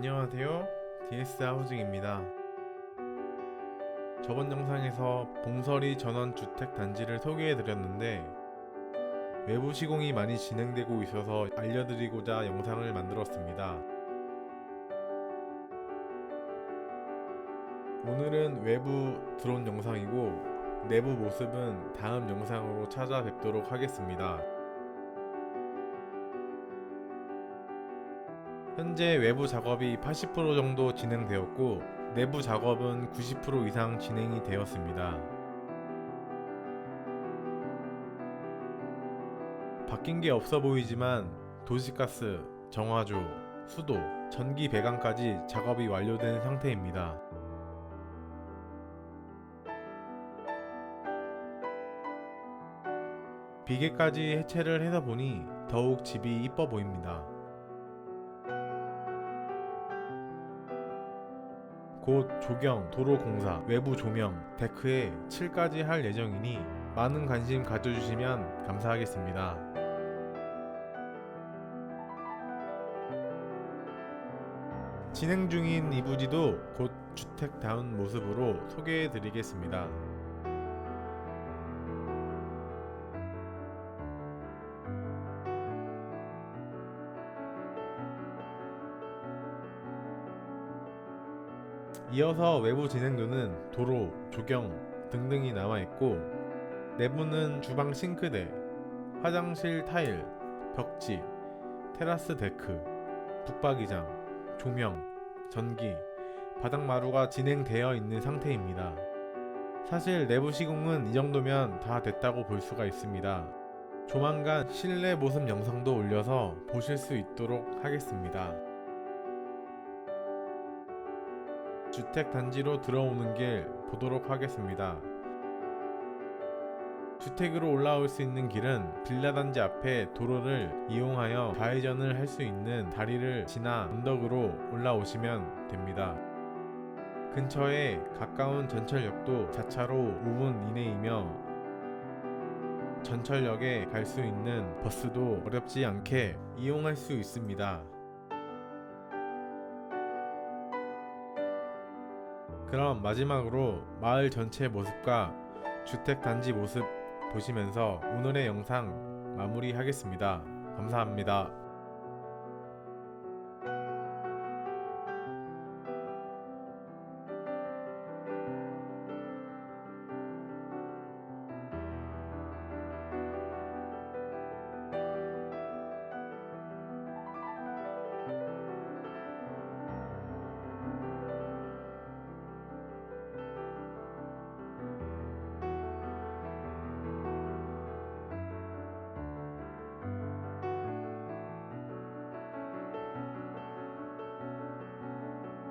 DS 하우징입니다. 저번 영상에서 봉설이 전원 주택 단지를 소개해 드렸는데 외부 시공이 많이 진행되고 있어서 알려드리고자 영상을 만들었습니다. 오늘은 외부 드론 영상이고 내부 모습은 다음 영상으로 찾아뵙도록 하겠습니다. 현재 외부 작업이 80% 정도 진행되었고 내부 작업은 90% 이상 진행이 되었습니다. 바뀐 게 없어 보이지만 도시가스, 정화조, 수도, 전기 배관까지 작업이 완료된 상태입니다. 비계까지 해체를 해서 보니 더욱 집이 이뻐 보입니다. 곧 조경, 도로 공사, 외부 조명, 데크에 칠까지 할 예정이니 많은 관심 가져주시면 감사하겠습니다. 진행 중인 이 부지도 곧 주택다운 모습으로 소개해 드리겠습니다. 이어서 외부 진행도는 도로, 조경 등등이 남아있고 내부는 주방 싱크대, 화장실 타일, 벽지, 테라스 데크, 북박이장, 조명, 전기, 바닥 마루가 진행되어 있는 상태입니다. 사실 내부 시공은 이 정도면 다 됐다고 볼 수가 있습니다. 조만간 실내 모습 영상도 올려서 보실 수 있도록 하겠습니다. 주택 단지로 들어오는 길 보도록 하겠습니다. 주택으로 올라올 수 있는 길은 빌라 단지 앞에 도로를 이용하여 좌회전을 할 수 있는 다리를 지나 언덕으로 올라오시면 됩니다. 근처에 가까운 전철역도 자차로 5분 이내이며 전철역에 갈 수 있는 버스도 어렵지 않게 이용할 수 있습니다. 그럼 마지막으로 마을 전체 모습과 주택 단지 모습 보시면서 오늘의 영상 마무리하겠습니다. 감사합니다.